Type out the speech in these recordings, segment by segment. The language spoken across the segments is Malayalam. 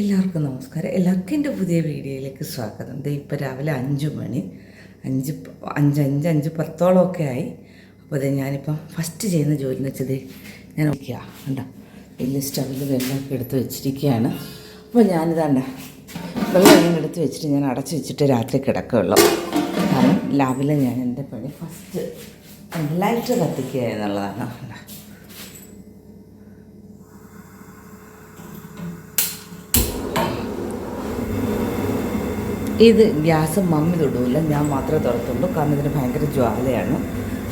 എല്ലാവർക്കും നമസ്കാരം. എല്ലാവർക്കും എന്റെ പുതിയ വീഡിയോയിലേക്ക് സ്വാഗതം. ദേ ഇപ്പോൾ രാവിലെ അഞ്ച് മണി. അഞ്ച് അഞ്ച് അഞ്ച് അഞ്ച് പത്തോളമൊക്കെ ആയി. അപ്പോൾ അതെ ഞാനിപ്പം ഫസ്റ്റ് ചെയ്യുന്ന ജോലി എന്ന് വെച്ചത് ഞാൻ നോക്കിയാ കണ്ടോ? വലിയ സ്റ്റവിൽ വെള്ളമൊക്കെ എടുത്ത് വെച്ചിരിക്കുകയാണ്. അപ്പോൾ ഞാനിതാണ്ട വെള്ളം എടുത്ത് വെച്ചിട്ട് ഞാൻ അടച്ച് വെച്ചിട്ട് രാത്രി കിടക്കുകയുള്ളൂ. കാരണം രാവിലെ ഞാൻ എന്റെ പണി ഫസ്റ്റ് ലൈറ്റ് കത്തിക്കുക എന്നുള്ളതാണ്. ഇത് ഗ്യാസ് മമ്മി തൊടുമില്ല ഞാൻ മാത്രമേ തുറത്തുള്ളൂ കാരണം ഇതിന് ഭയങ്കര ജ്വാലയാണ്.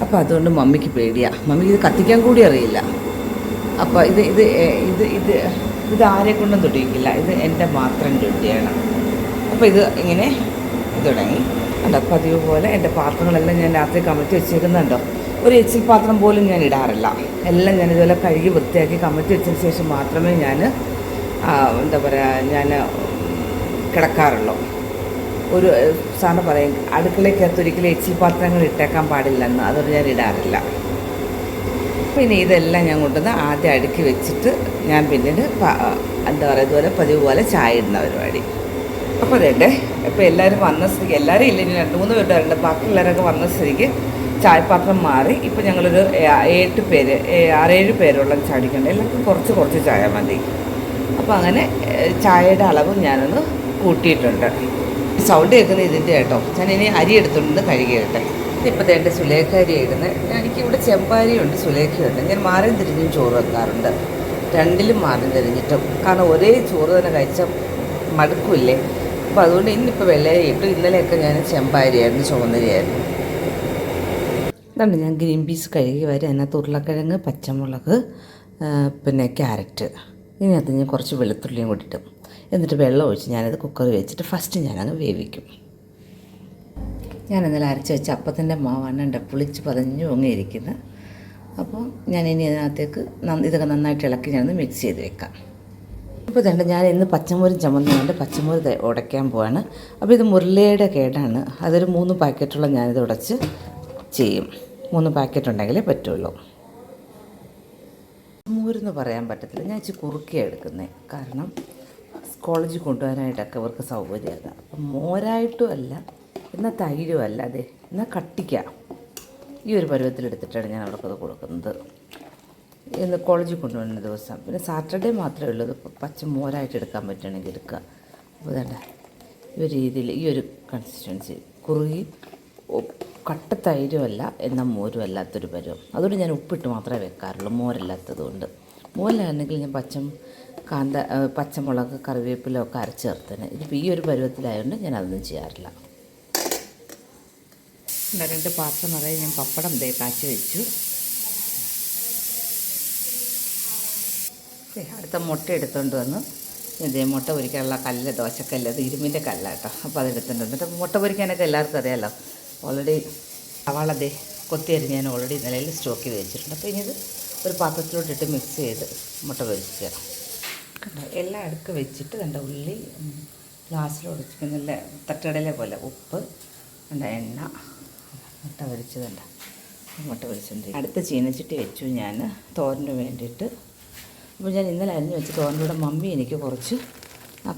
അപ്പോൾ അതുകൊണ്ട് മമ്മിക്ക് പേടിയാണ് മമ്മിക്ക് ഇത് കത്തിക്കാൻ കൂടി അറിയില്ല. അപ്പോൾ ഇത് ഇത് ഇത് ഇത് ഇത് ആരെ കൊണ്ടും തൊടിയിക്കില്ല ഇത് എന്റെ മാത്രം ഡ്യൂട്ടിയാണ് അപ്പോൾ ഇത് ഇങ്ങനെ തുടങ്ങി. അല്ല പതിവ് പോലെ എന്റെ പാത്രങ്ങളെല്ലാം ഞാൻ രാത്രി കമറ്റി വെച്ചേക്കുന്നുണ്ടോ? ഒരു എച്ചിൽ പാത്രം പോലും ഞാൻ ഇടാറില്ല. എല്ലാം ഞാൻ ഇതുപോലെ കഴുകി വൃത്തിയാക്കി കമറ്റി വെച്ചതിന് ശേഷം മാത്രമേ ഞാൻ എന്താ പറയുക ഞാൻ കിടക്കാറുള്ളൂ. ഒരു സാറിന് പറയും അടുക്കളയ്ക്കകത്ത് ഒരിക്കലും എച്ചിൽ പാത്രങ്ങൾ ഇട്ടേക്കാൻ പാടില്ലെന്ന്. അതൊരു ഞാൻ ഇടാറില്ല. പിന്നെ ഇതെല്ലാം ഞാൻ കൊണ്ടുവന്ന് ആദ്യം അടുക്കി വെച്ചിട്ട് ഞാൻ പിന്നീട് എന്താ പറയുക ഇതുപോലെ പതിവ് പോലെ ചായ ഇടുന്ന പരിപാടി. അപ്പോൾ അതെ ഇപ്പോൾ എല്ലാവരും വന്ന സ്ഥിതിക്ക് എല്ലാവരും ഇല്ല ഇനി രണ്ട് മൂന്ന് പേരുടെ വരണ്ട ബാക്കി എല്ലാവരൊക്കെ വന്ന സ്ഥിതിക്ക് ചായപ്പാത്രം മാറി. ഇപ്പോൾ ഞങ്ങളൊരു എട്ട് പേര് ആറേഴ് പേരുള്ള ചാടിക്കണ്ട എല്ലാവർക്കും കുറച്ച് കുറച്ച് ചായ മതി. അപ്പോൾ അങ്ങനെ ചായയുടെ അളവും ഞാനൊന്ന് കൂട്ടിയിട്ടുണ്ട്. സൗണ്ട് കേൾക്കുന്നത് ഇതിന്റെ കേട്ടോ. ഞാൻ ഇനി അരി എടുത്തുകൊണ്ട് കഴുകിയിട്ടെ. ഇപ്പോൾ തേണ്ട സുലേഖ അരി ഇടുന്നത് എനിക്കിവിടെ ചെമ്പാരിയുണ്ട് സുലേഖയുണ്ട് ഞാൻ മാറിയും തിരിഞ്ഞും ചോറ് വെക്കാറുണ്ട്. രണ്ടിലും മാറിയും തിരിഞ്ഞിട്ടും. കാരണം ഒരേ ചോറ് തന്നെ കഴിച്ച മടുക്കില്ലേ? അപ്പോൾ അതുകൊണ്ട് ഇന്നിപ്പോൾ വെള്ളരി ഇട്ടു ഇന്നലെയൊക്കെ ഞാൻ ചെമ്പാരിയായിരുന്നു ചുവന്നരിയായിരുന്നു. ഇതാണ് ഞാൻ ഗ്രീൻ പീസ് കഴുകി വരെ അതിനകത്ത് ഉരുളക്കിഴങ്ങ് പച്ചമുളക് പിന്നെ ക്യാരറ്റ്. ഇതിനകത്ത് ഞാൻ കുറച്ച് വെളുത്തുള്ളിയും കൂടി ഇട്ടും എന്നിട്ട് വെള്ളം ഒഴിച്ച് ഞാനത് കുക്കറിൽ വെച്ചിട്ട് ഫസ്റ്റ് ഞാനങ്ങ് വേവിക്കും. ഞാൻ അരച്ച് വെച്ച അപ്പത്തിന്റെ മാവാണ് എന്റെ പുളിച്ച് പതഞ്ഞു പൊങ്ങിയിരിക്കുന്നത് അപ്പോൾ ഞാൻ ഇനി അതിനകത്തേക്ക് ഇതൊക്കെ നന്നായിട്ട് ഇളക്കി ഞാനൊന്ന് മിക്സ് ചെയ്ത് വെക്കാം. ഇപ്പോൾ തന്നെ ഞാൻ ഇന്ന് പച്ചമുരി ചമ്മന്തിയുണ്ട് പച്ചമുരി ഉടയ്ക്കാൻ പോവാണ്. അപ്പോൾ ഇത് മുരളിയുടെ കേടാണ്. അതൊരു മൂന്ന് പാക്കറ്റുള്ള ഞാനിത് ഉടച്ച് ചെയ്യും. മൂന്ന് പാക്കറ്റ് ഉണ്ടെങ്കിലേ പറ്റുള്ളൂ. മൂരെന്ന് പറയാൻ പറ്റത്തില്ല. ഞാൻ ഇച്ചിരി കുറുക്കിയാണ് എടുക്കുന്നത്. കാരണം കോളേജിൽ കൊണ്ടുപോകാനായിട്ടൊക്കെ അവർക്ക് സൗകര്യമാണ് അപ്പം മോരായിട്ടും അല്ല എന്നാൽ തൈരും അല്ല അതെ എന്നാൽ കട്ടിക്ക. ഈ ഒരു പരുവത്തിലെടുത്തിട്ടാണ് ഞാൻ അവർക്കത് കൊടുക്കുന്നത്. ഇന്ന് കോളേജിൽ കൊണ്ടുപോകുന്ന ദിവസം. പിന്നെ സാറ്റർഡേ മാത്രമേ ഉള്ളൂ ഇപ്പോൾ പച്ച മോരായിട്ട് എടുക്കാൻ പറ്റുകയാണെങ്കിൽ എടുക്കുക. അപ്പോൾ വേണ്ട ഈ ഒരു രീതിയിൽ ഈ ഒരു കൺസിസ്റ്റൻസി കുറുകി കട്ട തൈരും അല്ല എന്നാൽ മോരും അല്ലാത്തൊരു പരുവം. അതുകൊണ്ട് ഞാൻ ഉപ്പിട്ട് മാത്രമേ വെക്കാറുള്ളൂ മോരല്ലാത്തത് കൊണ്ട് മോരിലാണെങ്കിൽ ഞാൻ പച്ച കാന്ത പച്ചമുളക് കറിവേപ്പിലൊക്കെ അരച്ച് ചേർത്തേനെ ഇതിപ്പോൾ ഈ ഒരു പരുവത്തിലായതുകൊണ്ട് ഞാൻ അതൊന്നും ചെയ്യാറില്ല. രണ്ട് പാത്രം നിറയെ ഞാൻ പപ്പടം ദേ കാച്ചി വെച്ചു. അടുത്ത മുട്ട എടുത്തുകൊണ്ട് വന്ന്. ഇതേ മുട്ട പൊരിക്കാനുള്ള കല്ല് ദോശക്കല്ല് അത് ഇരുമ്പിന്റെ കല്ലാട്ടോ. അപ്പോൾ അതെടുത്തുകൊണ്ട് വന്നിട്ട് മുട്ട പൊരിക്കാനൊക്കെ എല്ലാവർക്കും അറിയാമല്ലോ ഓൾറെഡി സവാള ദേ ഞാൻ ഓൾറെഡി നിലയിൽ സ്റ്റോക്ക് ചെയ്ത് വെച്ചിട്ടുണ്ട്. അപ്പോൾ ഇനി ഇത് ഒരു പാത്രത്തിലോട്ടിട്ട് മിക്സ് ചെയ്ത് മുട്ട പൊരിക്കുക. കണ്ടോ എല്ലാം അടുക്ക് വെച്ചിട്ട് കണ്ട ഉള്ളി ഗ്ലാസ്സിലൊടിച്ച് നല്ല തട്ടടയിലെ പോലെ ഉപ്പ് കണ്ട എണ്ണ മുട്ട പൊരിച്ചതുണ്ട മുട്ട പൊരിച്ചിട്ടുണ്ട് അടുത്ത ചീനച്ചട്ടി വെച്ചു ഞാൻ തോരന് വേണ്ടിയിട്ട്. അപ്പോൾ ഞാൻ ഇന്നലെ അരിഞ്ഞ് വെച്ച് തോരന്റെ മമ്മി എനിക്ക് കുറച്ച്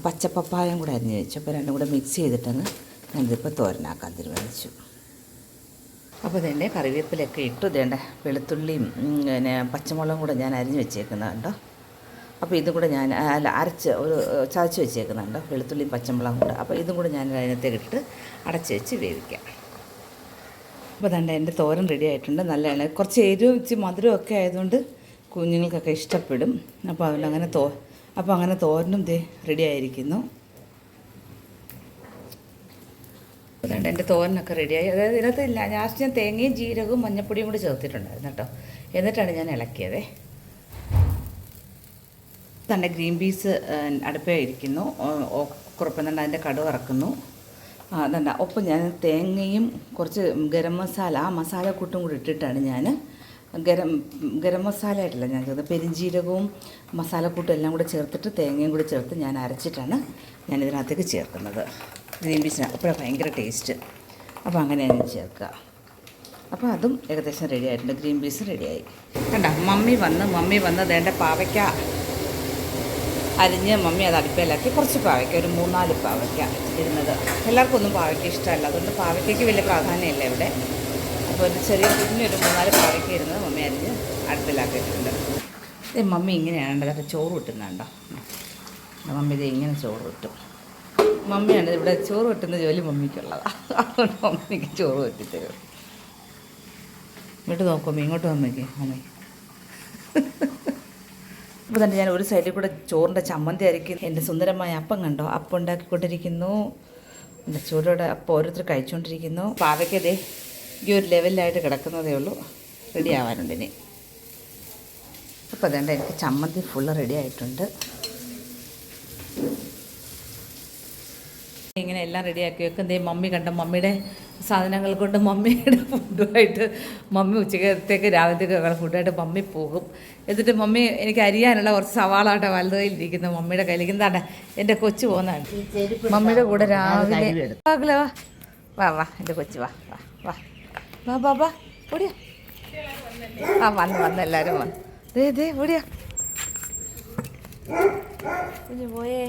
പച്ചപ്പപ്പായം കൂടെ അരിഞ്ഞ് വെച്ചു. അപ്പോൾ രണ്ടും കൂടെ മിക്സ് ചെയ്തിട്ടങ്ങ് ഞാനിതിപ്പോൾ തോരനാക്കാൻ തീരുമാനിച്ചു. അപ്പോൾ തന്നെ കറിവേപ്പിലൊക്കെ ഇട്ടു ഇതേണ്ട വെളുത്തുള്ളിയും പിന്നെ പച്ചമുളകും കൂടെ ഞാൻ അരിഞ്ഞ് വെച്ചേക്കുന്നുണ്ടോ. അപ്പോൾ ഇതും കൂടെ ഞാൻ അല്ല അരച്ച് ഒരു ചതച്ച് വെച്ചേക്കുന്നുണ്ടോ. വെളുത്തുള്ളിയും പച്ചമുളകും കൂടെ. അപ്പോൾ ഇതും കൂടെ ഞാൻ അതിനകത്തേക്ക് ഇട്ട് അടച്ച് വെച്ച് വേവിക്കാം. അപ്പോൾ തന്നെ എന്റെ തോരൻ റെഡി ആയിട്ടുണ്ട്. നല്ലതാണ്. കുറച്ച് എരിവും ഇച്ചിരി മധുരവും ഒക്കെ ആയതുകൊണ്ട് കുഞ്ഞുങ്ങൾക്കൊക്കെ ഇഷ്ടപ്പെടും. അപ്പോൾ അതുകൊണ്ട് അങ്ങനെ തോ അപ്പോൾ അങ്ങനെ തോരനും ദേ റെഡി ആയിരിക്കുന്നു. അതുകൊണ്ട് എന്റെ തോരനൊക്കെ റെഡിയായി. അതായത് ഇതിനകത്ത് ലാസ്റ്റ് ഞാൻ തേങ്ങയും ജീരകവും മഞ്ഞപ്പൊടിയും കൂടി ചേർത്തിട്ടുണ്ടായിരുന്നു കേട്ടോ. എന്നിട്ടാണ് ഞാൻ ഇളക്കിയത്. തന്നെ ഗ്രീൻ പീസ് അടുപ്പേ ഇരിക്കുന്നു കുഴപ്പമെന്നുണ്ട് അതിന്റെ കടുവ് ഇറക്കുന്നു അതണ്ട ഒപ്പം ഞാൻ തേങ്ങയും കുറച്ച് ഗരം മസാല ആ മസാല കൂട്ടും കൂടി ഇട്ടിട്ടാണ് ഞാൻ ഗരം ഗരം മസാല ആയിട്ടില്ല ഞാൻ ചേർത്ത് പെരിഞ്ജീരകവും മസാലക്കൂട്ടും എല്ലാം കൂടെ ചേർത്തിട്ട് തേങ്ങയും കൂടി ചേർത്ത് ഞാൻ അരച്ചിട്ടാണ് ഞാൻ ഇതിനകത്തേക്ക് ചേർക്കുന്നത്. ഗ്രീൻ പീസിന് അപ്പോഴാണ് ഭയങ്കര ടേസ്റ്റ്. അപ്പോൾ അങ്ങനെയാണ് ചേർക്കുക അപ്പോൾ അതും ഏകദേശം റെഡി ആയിട്ടുണ്ട്. ഗ്രീൻ പീസ് റെഡിയായി കണ്ട? മമ്മി വന്ന് മമ്മി വന്ന് വേണ്ട പാവയ്ക്ക അരിഞ്ഞ് മമ്മി അത് അടുപ്പയിലാക്കി. കുറച്ച് പാവയ്ക്ക ഒരു മൂന്നാൽ പാവയ്ക്ക ഇരുന്നത് എല്ലാവർക്കും ഒന്നും പാവയ്ക്ക ഇഷ്ടമല്ല. അതുകൊണ്ട് പാവയ്ക്കയ്ക്ക് വലിയ പ്രാധാന്യമില്ല ഇവിടെ. അപ്പോൾ ഒരു ചെറിയ ഒരു മൂന്നാൽ പാവയ്ക്ക ഇരുന്നത് മമ്മി അരിഞ്ഞ് അടുപ്പിലാക്കിയിട്ടുണ്ട്. ഇത് മമ്മി ഇങ്ങനെയാണ് അതൊക്കെ ചോറ് കിട്ടുന്നുണ്ടോ മമ്മി ഇത് ഇങ്ങനെ ചോറ് കിട്ടും. മമ്മിയാണ് ഇവിടെ ചോറ് വെട്ടുന്ന ജോലി മമ്മിക്കുള്ളതാണ് അതുകൊണ്ട് മമ്മിക്ക് ചോറ് വെട്ടിത്തരും ഇങ്ങോട്ട് നോക്കുമ്പോൾ ഇങ്ങോട്ട് വന്നേക്ക് മമ്മി. ഇപ്പോൾ തന്നെ ഞാൻ ഒരു സൈഡിൽ കൂടെ ചോറിന്റെ ചമ്മന്തി അരയ്ക്കും എന്റെ സുന്ദരമായ അപ്പം കണ്ടോ? അപ്പം ഉണ്ടാക്കിക്കൊണ്ടിരിക്കുന്നു. എന്റെ ചൂടോടെ അപ്പം ഓരോരുത്തർ കഴിച്ചുകൊണ്ടിരിക്കുന്നു. പാവയ്ക്കതേ ഈ ഒരു ലെവലിലായിട്ട് കിടക്കുന്നതേ ഉള്ളൂ. റെഡി ആവാനുണ്ട് ഇനി. അപ്പോൾ അതുകൊണ്ട് എനിക്ക് ചമ്മന്തി ഫുള്ള് റെഡി ആയിട്ടുണ്ട്. ഇങ്ങനെ എല്ലാം റെഡിയാക്കി വെക്കും എന്തേ മമ്മി കണ്ട മമ്മിയുടെ സാധനങ്ങൾ കൊണ്ട് മമ്മിയുടെ ഫുഡുമായിട്ട് മമ്മി ഉച്ചക്കത്തേക്ക് രാവിലത്തേക്ക് ഫുഡായിട്ട് മമ്മി പോകും. എന്നിട്ട് മമ്മി എനിക്ക് അരിയാനുള്ള കുറച്ച് സവാളാട്ടെ വലത് കയ്യിലിരിക്കുന്നു മമ്മിയുടെ കയ്യിലേക്ക്. എന്താണ് എന്റെ കൊച്ചു പോകുന്നതാണ്. മമ്മിയുടെ കൂടെ രാവിലെ വാ. വാ വാ എന്റെ കൊച്ചു വാ വാ വാ. വാ വാ വാ. ഓടിയാ. ആ വന്ന് വന്ന് എല്ലാവരും വന്ന്. ദേ ദേ ഓടിയാ. കുഞ്ഞു പോയേ.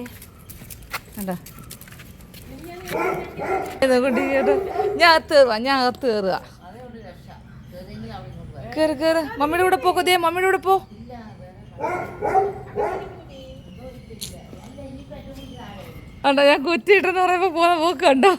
കണ്ടോ? കുട്ടി കേട്ടോ. ഞാൻ അകത്ത് കയറുക ഞാൻ അകത്ത് കയറുക കയറി കയറി മമ്മിയുടെ കൂടെ പോ കൊതിയെ മമ്മിയുടെ കൂടെ പോ. കണ്ടോ ഞാൻ കുറ്റിയിട്ടെന്ന് പറയുമ്പോ പോകുന്ന പോക്ക് കണ്ടോ?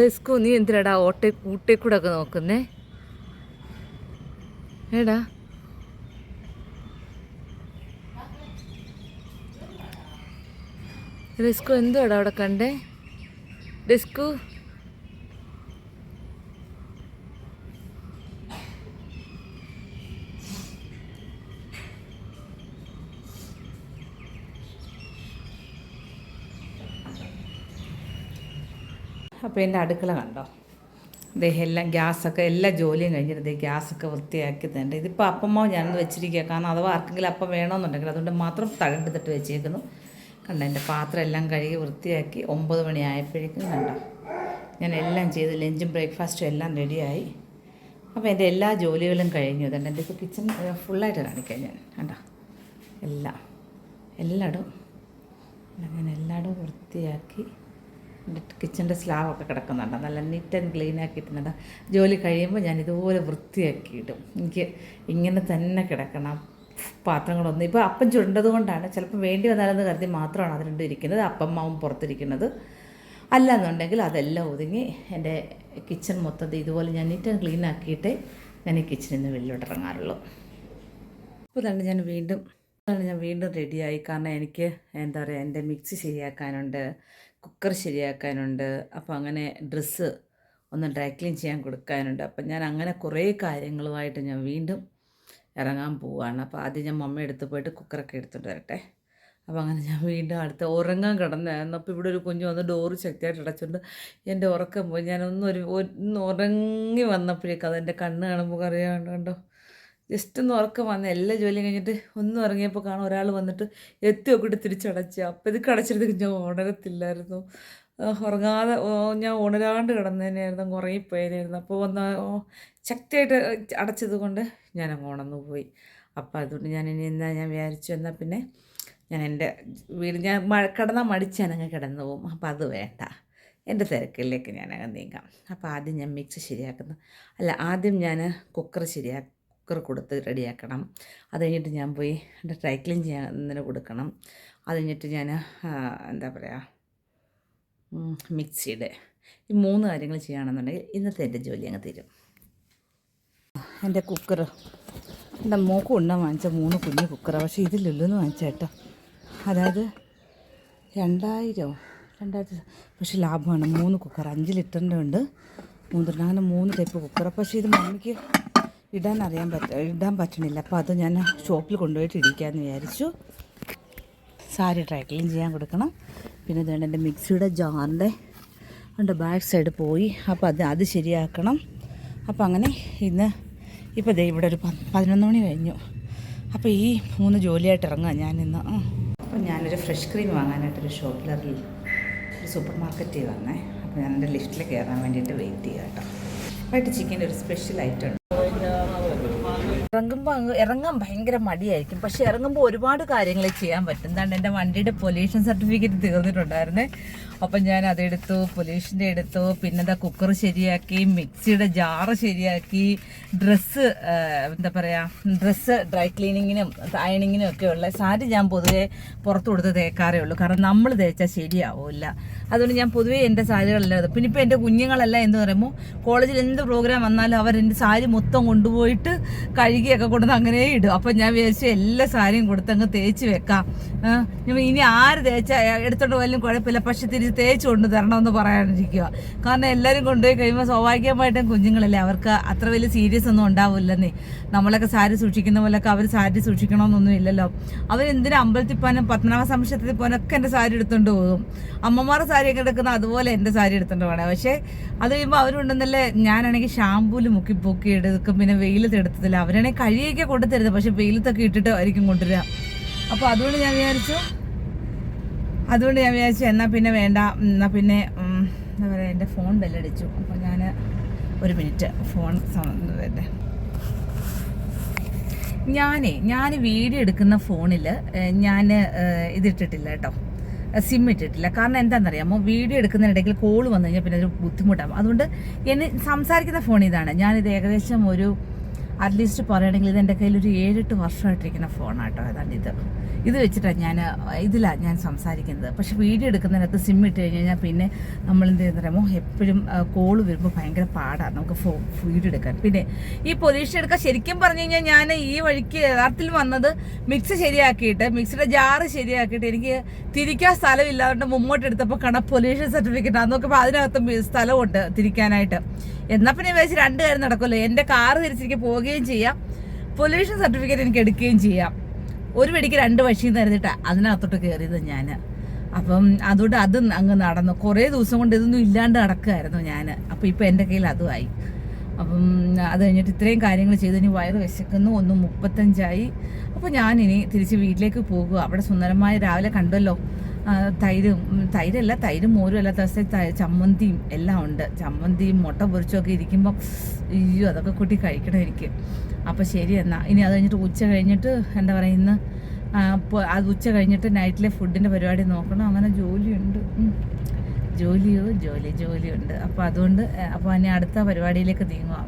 ഡെസ്കോ നീ എന്തിനാടാ ഓട്ടെ കൂട്ടേ കൂടെ ഒക്കെ നോക്കുന്നേ? ഏടാ? ഡെസ്കോ എന്തുവാടാ അവിടെ കണ്ടേ? ഡെസ്കു? അപ്പോൾ എന്റെ അടുക്കള കണ്ടോ? ദേ എല്ലാം ഗ്യാസൊക്കെ എല്ലാ ജോലിയും കഴിഞ്ഞിട്ട് ഗ്യാസൊക്കെ വൃത്തിയാക്കി തന്നെ ഇതിപ്പോൾ അപ്പമ്മ ഞാനൊന്ന് വെച്ചിരിക്കുക കാരണം അഥവാ ആർക്കെങ്കിലും അപ്പം വേണമെന്നുണ്ടെങ്കിൽ അതുകൊണ്ട് മാത്രം തഴമ്പെടുത്തിട്ട് വെച്ചേക്കുന്നു. കണ്ട എന്റെ പാത്രം എല്ലാം കഴുകി വൃത്തിയാക്കി ഒമ്പത് മണി ആയപ്പോഴേക്കും കണ്ടോ? ഞാൻ എല്ലാം ചെയ്ത് ലഞ്ചും ബ്രേക്ക്ഫാസ്റ്റും എല്ലാം റെഡിയായി. അപ്പോൾ എന്റെ എല്ലാ ജോലികളും കഴിഞ്ഞു. അതുകൊണ്ട് എന്റെ ഇപ്പോൾ കിച്ചൺ ഫുള്ളായിട്ട് കാണിക്കാം ഞാൻ. കണ്ട? എല്ലാം. എല്ലായിടും ഞാൻ എല്ലായിടും വൃത്തിയാക്കി കിച്ചന്റെ സ്ലാബൊക്കെ കിടക്കുന്നുണ്ട്. നല്ല നീറ്റ് ആൻഡ് ക്ലീൻ ആക്കിയിട്ടുണ്ട് ജോലി കഴിയുമ്പോൾ ഞാൻ ഇതുപോലെ വൃത്തിയാക്കിയിടും എനിക്ക് ഇങ്ങനെ തന്നെ കിടക്കണം. പാത്രങ്ങളൊന്നും ഇപ്പോൾ അപ്പം ചുരുണ്ടത് കൊണ്ടാണ് ചിലപ്പോൾ വേണ്ടി വന്നാലെന്ന് കരുതി മാത്രമാണ് അത് രണ്ടും ഇരിക്കുന്നത്. അപ്പം മാവും പുറത്തിരിക്കുന്നത്. അല്ലാന്നുണ്ടെങ്കിൽ അതെല്ലാം ഒതുങ്ങി എന്റെ കിച്ചൺ മൊത്തത്തിൽ ഇതുപോലെ ഞാൻ നീറ്റ് ആൻഡ് ക്ലീൻ ആക്കിയിട്ടേ ഞാൻ ഈ കിച്ചണിൽ നിന്ന് വെളിയിലോട്ട് ഇറങ്ങാറുള്ളൂ. അപ്പോൾ തന്നെ ഞാൻ വീണ്ടും ഞാൻ വീണ്ടും റെഡിയായി കാരണം എനിക്ക് എന്താ പറയുക എന്റെ മിക്സി ശരിയാക്കാനുണ്ട്. കുക്കർ ശരിയാക്കാനുണ്ട്. അപ്പോൾ അങ്ങനെ ഡ്രസ്സ് ഒന്ന് ഡ്രൈ ക്ലീൻ ചെയ്യാൻ കൊടുക്കാനുണ്ട്. അപ്പം ഞാൻ അങ്ങനെ കുറേ കാര്യങ്ങളുമായിട്ട് ഞാൻ വീണ്ടും ഇറങ്ങാൻ പോവുകയാണ് അപ്പോൾ ആദ്യം ഞാൻ മമ്മ എടുത്ത് പോയിട്ട് കുക്കറൊക്കെ എടുത്തിട്ട് വരട്ടെ. അപ്പോൾ അങ്ങനെ ഞാൻ വീണ്ടും അടുത്ത് ഉറങ്ങാൻ കിടന്നായിരുന്നു അപ്പോൾ ഇവിടെ ഒരു കുഞ്ഞു വന്ന് ഡോറ് ശക്തിയായിട്ട് അടച്ചുകൊണ്ട് എന്റെ ഉറക്കം പോയി. ഞാനൊന്നൊരു ഒന്ന് ഉറങ്ങി വന്നപ്പോഴേക്കും അതെന്റെ കണ്ണ് കാണുമ്പോൾ അറിയാണ്ട് കണ്ടോ? ജസ്റ്റ് ഒന്ന് ഉറക്കം വന്ന് എല്ലാ ജോലിയും കഴിഞ്ഞിട്ട് ഒന്ന് ഇറങ്ങിയപ്പോൾ കാണാൻ ഒരാൾ വന്നിട്ട് എത്തി നോക്കിയിട്ട് തിരിച്ചടച്ച്. അപ്പോൾ ഇത് കടച്ചിടത്തേക്ക് ഞാൻ ഉണരത്തില്ലായിരുന്നു. ഉറങ്ങാതെ ഞാൻ ഉണരാണ്ട് കിടന്നതിനായിരുന്നു ഉറങ്ങിപ്പോയതായിരുന്നു അപ്പോൾ വന്ന ശക്തിയായിട്ട് അടച്ചത് കൊണ്ട് ഞാൻ അങ്ങ് ഉണർന്നു പോയി. അപ്പോൾ അതുകൊണ്ട് ഞാൻ ഇനി എന്താ ഞാൻ വിചാരിച്ചു എന്നാൽ പിന്നെ ഞാൻ എന്റെ വീട് ഞാൻ മഴ കിടന്നാൽ മടിച്ചാൽ അങ്ങ് കിടന്നു പോകും. അപ്പോൾ അത് വേണ്ട. എന്റെ തിരക്കിലേക്ക് ഞാൻ നീങ്ങാം. അപ്പോൾ ആദ്യം ഞാൻ മിക്സ് ശരിയാക്കുന്നു. അല്ല ആദ്യം ഞാൻ കുക്കർ ശരിയാ കൊടുത്ത് റെഡിയാക്കണം. അത് കഴിഞ്ഞിട്ട് ഞാൻ പോയി എന്റെ ഡ്രൈ ക്ലീൻ ചെയ്യാൻ കൊടുക്കണം. അത് കഴിഞ്ഞിട്ട് ഞാൻ എന്താ പറയുക മിക്സിയുടെ ഈ മൂന്ന് കാര്യങ്ങൾ ചെയ്യുകയാണെന്നുണ്ടെങ്കിൽ ഇന്നത്തെ എന്റെ ജോലി അങ്ങ് തീരും. എന്റെ കുക്കർ എന്റെ മോക്ക് ഉണ്ണാൻ വാങ്ങിച്ച മൂന്ന് കുഞ്ഞു കുക്കറാണ് പക്ഷേ ഇത് ലുല്ലെന്ന് വാങ്ങിച്ച കേട്ടോ. അതായത് രണ്ടായിരമോ രണ്ടായിരത്തി പക്ഷേ ലാഭമാണ്. മൂന്ന് കുക്കർ അഞ്ച് ലിറ്ററിന്റെ ഉണ്ട്. മൂന്ന് അങ്ങനെ മൂന്ന് ടൈപ്പ് കുക്കർ പക്ഷേ ഇത് മമ്മിക്ക് ഇടാൻ അറിയാൻ പറ്റ ഇടാൻ പറ്റണില്ല. അപ്പോൾ അത് ഞാൻ ഷോപ്പിൽ കൊണ്ടുപോയിട്ട് ഇടിക്കാമെന്ന് വിചാരിച്ചു. സാരി ഡ്രൈ ക്ലീൻ ചെയ്യാൻ കൊടുക്കണം. പിന്നെ ഇതുകൊണ്ട് എന്റെ മിക്സിയുടെ ജാറിന്റെ അതിന്റെ ബാക്ക് സൈഡ് പോയി. അപ്പോൾ അത് അത് ശരിയാക്കണം. അപ്പോൾ അങ്ങനെ ഇന്ന് ഇപ്പോൾ ദേ ഇവിടെ ഒരു പതിനൊന്ന് മണി കഴിഞ്ഞു. അപ്പോൾ ഈ മൂന്ന് ജോലിയായിട്ട് ഇറങ്ങാം ഞാൻ ഇന്ന്. അപ്പോൾ ഞാനൊരു ഫ്രഷ് ക്രീം വാങ്ങാനായിട്ടൊരു ഷോപ്പിലറിൽ ഒരു സൂപ്പർ മാർക്കറ്റിൽ വന്നേ. അപ്പോൾ ഞാൻ എന്റെ ലിഫ്റ്റിൽ കയറാൻ വേണ്ടിയിട്ട് വെയിറ്റ് ചെയ്യാം കേട്ടോ. വൈകിട്ട് ചിക്കന്റെ ഒരു സ്പെഷ്യൽ ഐറ്റം ഇറങ്ങുമ്പോൾ അങ്ങ് ഇറങ്ങാൻ ഭയങ്കര മടിയായിരിക്കും. പക്ഷെ ഇറങ്ങുമ്പോൾ ഒരുപാട് കാര്യങ്ങൾ ചെയ്യാൻ പറ്റും. എന്താണ് എന്റെ വണ്ടിയുടെ പൊല്യൂഷൻ സർട്ടിഫിക്കറ്റ് തീർന്നിട്ടുണ്ടായിരുന്നേ. അപ്പം ഞാൻ അതെടുത്തു പൊല്യൂഷന്റെ എടുത്തു. പിന്നെ എന്താ കുക്കർ ശരിയാക്കി മിക്സിയുടെ ജാറ് ശരിയാക്കി ഡ്രസ്സ് എന്താ പറയുക ഡ്രസ്സ് ഡ്രൈ ക്ലീനിങ്ങിനും അയണിങ്ങിനും ഒക്കെ ഉള്ള സാരി ഞാൻ പൊതുവേ പുറത്തു കൊടുത്ത് തേക്കാറേ ഉള്ളൂ. കാരണം നമ്മൾ തേച്ചാൽ ശരിയാവില്ല. അതുകൊണ്ട് ഞാൻ പൊതുവേ എന്റെ സാരികളല്ലാതെ പിന്നെ ഇപ്പോൾ എന്റെ കുഞ്ഞുങ്ങളെല്ലാം എന്ന് പറയുമ്പോൾ കോളേജിൽ എന്ത് പ്രോഗ്രാം വന്നാലും അവർ എന്റെ സാരി മൊത്തം കൊണ്ടുപോയിട്ട് കഴുകിയൊക്കെ കൊണ്ടുവന്ന് അങ്ങനെ ഇടും. അപ്പോൾ ഞാൻ വിചാരിച്ചു എല്ലാ സാരിയും കൊടുത്ത് അങ്ങ് തേച്ച് വെക്കാം. ഇനി ആര് തേച്ച എടുത്തോണ്ട് പോയാലും കുഴപ്പമില്ല. പക്ഷെ തിരിച്ച് തേച്ച് കൊണ്ട് തരണമെന്ന് പറയാനിരിക്കുക കാരണം എല്ലാവരും കൊണ്ടുപോയി കഴിയുമ്പോൾ സ്വാഭാവികമായിട്ടും കുഞ്ഞുങ്ങളല്ലേ. അവർക്ക് അത്ര വലിയ സീരിയസ് ഒന്നും ഉണ്ടാവില്ലെന്നേ. നമ്മളൊക്കെ സാരി സൂക്ഷിക്കുന്ന പോലൊക്കെ അവർ സാരി സൂക്ഷിക്കണമെന്നൊന്നും ഇല്ലല്ലോ. അവരെന്തിനാ അമ്പലത്തിൽ പോകാനും പത്മനാഭ സംശയത്തിൽ പോകാനൊക്കെ എന്റെ സാരി എടുത്തുകൊണ്ട് പോകും. അമ്മമാരുടെ സാരിയൊക്കെ എടുക്കുന്ന അതുപോലെ എന്റെ സാരി എടുത്തുകൊണ്ട് വേണേ പക്ഷേ അത് കഴിയുമ്പോൾ അവരുണ്ടെന്നല്ലേ ഞാനാണെങ്കിൽ ഷാമ്പൂൽ മുക്കി പൊക്കി എടുക്കും. പിന്നെ വെയിലത്ത് എടുത്തതില്ല അവരാണെങ്കിൽ കഴിയൊക്കെ കൊണ്ടു തരുന്നത് പക്ഷെ വെയിലത്തൊക്കെ ഇട്ടിട്ട് ആയിരിക്കും കൊണ്ടുവരിക. അപ്പോൾ അതുകൊണ്ട് ഞാൻ വിചാരിച്ചു അതുകൊണ്ട് ഞാൻ വിചാരിച്ചു എന്നാൽ പിന്നെ വേണ്ട. എന്നാ പിന്നെ എന്താ പറയുക എന്റെ ഫോൺ ബെല്ലടിച്ചു. അപ്പോൾ ഞാൻ ഒരു മിനിറ്റ് ഫോൺ വരട്ടെ. ഞാനേ ഞാൻ വീഡിയോ എടുക്കുന്ന ഫോണിൽ ഞാൻ ഇതിട്ടിട്ടില്ല കേട്ടോ. സിം ഇട്ടിട്ടില്ല. കാരണം എന്താണെന്നറിയാമോ? വീഡിയോ എടുക്കുന്നതിനിടയ്ക്ക് കോൾ വന്നു കഴിഞ്ഞാൽ പിന്നെ ഒരു ബുദ്ധിമുട്ടാകും അതുകൊണ്ട് എന്നെ സംസാരിക്കുന്ന ഫോൺ ഇതാണ്. ഞാനിത് ഏകദേശം ഒരു അറ്റ്ലീസ്റ്റ് പറയുകയാണെങ്കിൽ ഇത് എന്റെ കയ്യിൽ ഒരു ഏഴെട്ട് വർഷമായിട്ടിരിക്കുന്ന ഫോണാട്ടോ അതാണ് ഇത്. ഇത് വെച്ചിട്ടാണ് ഞാൻ ഇതിലാണ് ഞാൻ സംസാരിക്കുന്നത്. പക്ഷേ വീഡിയോ എടുക്കുന്നതിനകത്ത് സിം ഇട്ട് കഴിഞ്ഞ് കഴിഞ്ഞാൽ പിന്നെ നമ്മൾ എന്ത് ചെയ്യുന്നറിയാമോ എപ്പോഴും കോൾ വരുമ്പോൾ ഭയങ്കര പാടാണ്. നമുക്ക് ഫോ വീഡിയോ എടുക്കാൻ. പിന്നെ ഈ പൊല്യൂഷൻ എടുക്കാൻ ശരിക്കും പറഞ്ഞു കഴിഞ്ഞാൽ ഞാൻ ഈ വഴിക്ക് യഥാർത്ഥത്തിൽ വന്നത് മിക്സ് ശരിയാക്കിയിട്ട് മിക്സിയുടെ ജാറ് ശരിയാക്കിയിട്ട് എനിക്ക് തിരിക്കാൻ സ്ഥലമില്ലാതെ മുമ്പോട്ട് എടുത്തപ്പോൾ കണ പൊല്യൂഷൻ സർട്ടിഫിക്കറ്റ് അന്ന് നോക്കുമ്പോൾ അതിനകത്ത് സ്ഥലമുണ്ട് തിരിക്കാനായിട്ട്. എന്നാൽ പിന്നെ വെച്ച് രണ്ട് കാര്യം നടക്കുമല്ലോ. എന്റെ കാറ് തിരിച്ചിരിക്കും തിരിച്ചിരിക്കെ പോവുകയും ചെയ്യാം. പൊല്യൂഷൻ സർട്ടിഫിക്കറ്റ് എനിക്ക് എടുക്കുകയും ചെയ്യാം. ഒരു വെടിക്ക് രണ്ട് വശിയും തരുന്നിട്ട് അതിനകത്തോട്ട് കയറിയത് ഞാൻ അപ്പം അതുകൊണ്ട് അത് അങ്ങ് നടന്നു. കുറേ ദിവസം കൊണ്ട് ഇതൊന്നും ഇല്ലാണ്ട് നടക്കുമായിരുന്നു ഞാൻ അപ്പോൾ ഇപ്പോൾ എന്റെ കയ്യിൽ അതുമായി. അപ്പം അത് കഴിഞ്ഞിട്ട് ഇത്രയും കാര്യങ്ങൾ ചെയ്ത്. ഇനി വയറ് വിശക്കുന്നു. ഒന്ന് മുപ്പത്തഞ്ചായി. അപ്പോൾ ഞാനിനി തിരിച്ച് വീട്ടിലേക്ക് പോകുക. അവിടെ സുന്ദരമായി രാവിലെ കണ്ടല്ലോ. തൈരും തൈരല്ല തൈരും മോരും അല്ല ദിവസം ചമ്മന്തിയും എല്ലാം ഉണ്ട്. ചമ്മന്തിയും മുട്ട പൊരിച്ചൊക്കെ ഇരിക്കുമ്പോൾ അയ്യോ അതൊക്കെ കൂട്ടി കഴിക്കണം എനിക്ക്. അപ്പോൾ ശരി എന്നാൽ ഇനി അത് കഴിഞ്ഞിട്ട് ഉച്ച കഴിഞ്ഞിട്ട് എന്താ പറയുക ഇന്ന് അത് ഉച്ച കഴിഞ്ഞിട്ട് നൈറ്റിലെ ഫുഡിന്റെ പരിപാടി നോക്കണം. അങ്ങനെ ജോലിയുണ്ട്. ജോലിയോ? ജോലി ജോലിയുണ്ട്. അപ്പോൾ അതുകൊണ്ട് അപ്പോൾ ഇനി അടുത്ത പരിപാടിയിലേക്ക് നീങ്ങുക